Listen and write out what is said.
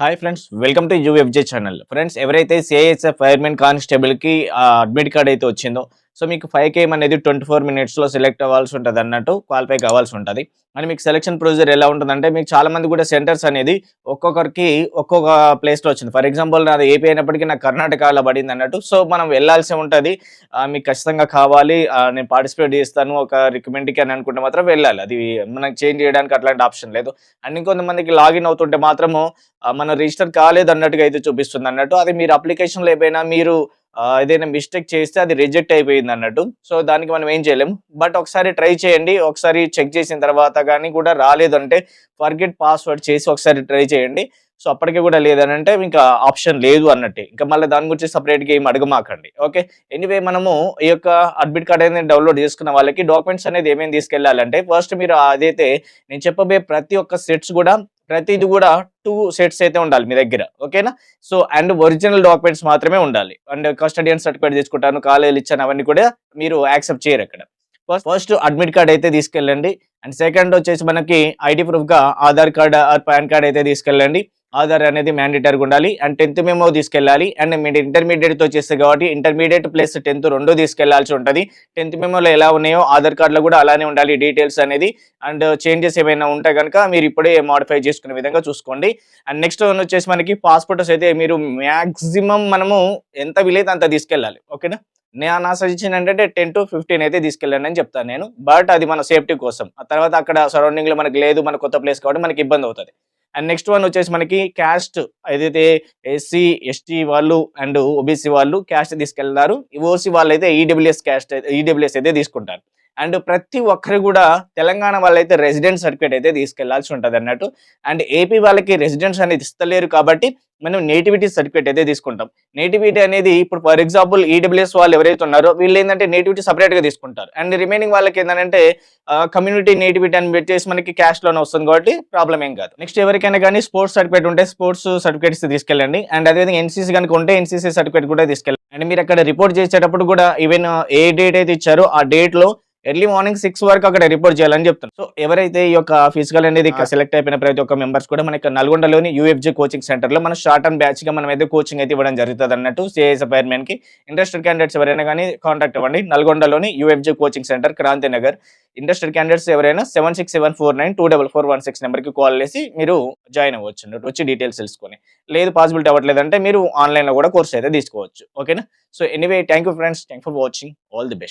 Hi friends welcome to UFJ channel friends ఎవరైతే CISF firemen కానిస్టేబుల్కి admit card అయితే వచ్చిందో సో మీకు ఫైవ్ కేఎం అనేది ట్వంటీ ఫోర్ మినిట్స్లో సెలెక్ట్ అవ్వాల్సి ఉంటుంది అన్నట్టు క్వాలిఫై కావాల్సి ఉంటుంది. అండ్ మీకు సెలక్షన్ ప్రొసీజర్ ఎలా ఉంటుందంటే మీకు చాలా మంది కూడా సెంటర్స్ అనేది ఒక్కొక్కరికి ఒక్కొక్క ప్లేస్లో వచ్చింది. ఫర్ ఎగ్జాంపుల్ నాది ఏపీ అయినప్పటికీ నాకు కర్ణాటకలో పడింది అన్నట్టు. సో మనం వెళ్ళాల్సి ఉంటుంది. మీకు ఖచ్చితంగా కావాలి. నేను పార్టిసిపేట్ చేస్తాను. ఒక రికమెండ్కి అని అనుకుంటే మాత్రం వెళ్ళాలి. అది మనకి చేంజ్ చేయడానికి అట్లాంటి ఆప్షన్ లేదు. అండ్ ఇంకొంతమందికి లాగిన్ అవుతుంటే మాత్రము మనం మన రిజిస్టర్ కాలేదు అన్నట్టుగా అయితే చూపిస్తుంది అన్నట్టు. అది మీరు అప్లికేషన్లో ఏమైనా మీరు ఏదైనా మిస్టేక్ చేస్తే అది రిజెక్ట్ అయిపోయింది అన్నట్టు. సో దానికి మనం ఏం చేయలేము బట్ ఒకసారి ట్రై చేయండి. ఒకసారి చెక్ చేసిన తర్వాత కానీ కూడా రాలేదంటే ఫర్గెట్ పాస్వర్డ్ చేసి ఒకసారి ట్రై చేయండి. సో అప్పటికే కూడా లేదనంటే ఇంకా ఆప్షన్ లేదు అన్నట్టే. ఇంకా మళ్ళీ దాని గురించి సపరేట్గా ఏం అడగమాకండి. ఓకే ఎనీవే మనము ఈ యొక్క అడ్మిట్ కార్డ్ అనేది డౌన్లోడ్ చేసుకున్న వాళ్ళకి డాక్యుమెంట్స్ అనేది ఏమేమి తీసుకెళ్ళాలంటే ఫస్ట్ మీరు అదైతే నేను చెప్పబోయే ప్రతి ఒక్క సెట్స్ కూడా ప్రతిది కూడా టూ సెట్స్ అయితే ఉండాలి మీ దగ్గర ఓకేనా? సో అండ్ ఒరిజినల్ డాక్యుమెంట్స్ మాత్రమే ఉండాలి. అండ్ కస్టడియన్ సర్టిఫికేట్ తీసుకుంటాను కాలేజీలు ఇచ్చాను అవన్నీ కూడా మీరు యాక్సెప్ట్ చేయరు అక్కడ. ఫస్ట్ ఫస్ట్ అడ్మిట్ కార్డ్ అయితే తీసుకెళ్ళండి. అండ్ సెకండ్ వచ్చేసి మనకి ID ప్రూఫ్గా Aadhaar card or PAN card అయితే తీసుకెళ్ళండి. ఆధార్ అనేది మ్యాండేటరీగా ఉండాలి. అండ్ టెన్త్ మెమో తీసుకెళ్ళాలి. అండ్ మీరు ఇంటర్మీడియట్తో చేస్తే కాబట్టి ఇంటర్మీడియట్ ప్లస్ టెన్త్ రెండో తీసుకెళ్ళాల్సి ఉంటుంది. టెన్త్ మెమోలో ఎలా ఉన్నాయో ఆధార్ కార్డులో కూడా అలానే ఉండాలి డీటెయిల్స్ అనేది. అండ్ చేంజెస్ ఏమైనా ఉంటే కనుక మీరు ఇప్పుడే మాడిఫై చేసుకునే విధంగా చూసుకోండి. అండ్ నెక్స్ట్ వన్ వచ్చేసి మనకి పాస్పోర్ట్స్ అయితే మీరు మ్యాక్సిమం మనము ఎంత వీలైతే అంత తీసుకెళ్ళాలి. ఓకేనా నేను నా సజెషన్ ఏంటంటే టెన్ టు ఫిఫ్టీన్ అయితే తీసుకెళ్ళండి అని చెప్తాను నేను. బట్ అది మన సేఫ్టీ కోసం. ఆ తర్వాత అక్కడ సరౌండింగ్లో మనకి లేదు మన కొత్త ప్లేస్ కాబట్టి మనకి ఇబ్బంది అవుతుంది. అండ్ నెక్స్ట్ వన్ వచ్చేసి మనకి క్యాస్ట్ ఏదైతే ఎస్సీ ఎస్టీ వాళ్ళు అండ్ ఓబీసీ వాళ్ళు క్యాస్ట్ తీసుకెళ్తారు ఓసీ వాళ్ళు అయితే ఈడబ్ల్యూఎస్ క్యాస్ట్ ఈడబ్ల్యూఎస్ అయితే తీసుకుంటారు. అండ్ ప్రతి ఒక్కరు కూడా తెలంగాణ వాళ్ళైతే రెసిడెంట్ సర్టిఫికేట్ అయితే తీసుకెళ్ళాల్సి ఉంటుంది అన్నట్టు. అండ్ ఏపీ వాళ్ళకి రెసిడెన్స్ అనేది ఇస్తలేరు కాబట్టి మనం నేటివిటీ సర్టిఫికేట్ అయితే తీసుకుంటాం. నేటివిటీ అనేది ఇప్పుడు ఫర్ ఎగ్జాంపుల్ ఈడబ్ల్యూఎస్ వాళ్ళు ఎవరైతే ఉన్నారో వీళ్ళు ఏంటంటే నేటివిటీ సపరేట్గా తీసుకుంటారు. అండ్ రిమైనింగ్ వాళ్ళకి ఏంటంటే కమ్యూనిటీ నేటివిటీ అని పెట్టేసి మనకి క్యాష్లోనే వస్తుంది కాబట్టి ప్రాబ్లం ఏం కాదు. నెక్స్ట్ ఎవరికైనా కానీ స్పోర్ట్స్ సర్టిఫికేట్ ఉంటే స్పోర్ట్స్ సర్టిఫికేట్స్ తీసుకెళ్ళండి. అండ్ అదేవిధంగా ఎన్సీసీ కనుక ఉంటే ఎన్సీసీ సర్టిఫికేట్ కూడా తీసుకెళ్ళండి. అండ్ మీరు అక్కడ రిపోర్ట్ చేసేటప్పుడు కూడా ఈవెన్ ఏ డేట్ అయితే ఇచ్చారో ఆ డేట్లో ఎర్లీ మార్నింగ్ సిక్స్ వరకు అక్కడ రిపోర్ట్ చేయాలని చెప్తాను సో ఎవరైతే ఈ యొక్క ఫిజికల్ అనేది సెలెక్ట్ అయిపోయిన ప్రతి ఒక్క మెంబర్స్ కూడా మనకి నల్గొండలోని యూఎఫ్జీ కోచింగ్ సెంటర్లో మన షార్ట్ అండ్ బ్యాచ్గా మనం అయితే కోచింగ్ అయితే ఇవ్వడం జరుగుతుంది అన్నట్టు సిఐఎస్ ఫైర్మెన్కి ఇంట్రెస్టెడ్ క్యాండిడేట్స్ ఎవరైనా కానీ కాంటాక్ట్ అవ్వండి. నల్గొండలోని UFG coaching centre Kranthi Nagar. Interested candidates ఎవరైనా seven six seven four nine two double four one six నెంబర్కి కాల్ చేసి మీరు జాయిన్ అవ్వచ్చు అన్నట్టు వచ్చి డీటెయిల్స్ తెలుసుకొని. లేదు పాసిబిలిటీ అవ్వట్లేదు అంటే మీరు ఆన్లైన్లో కూడా కోర్స్ అయితే తీసుకోవచ్చు. ఓకేనా? So anyway thank you friends. Thank for watching. All the best.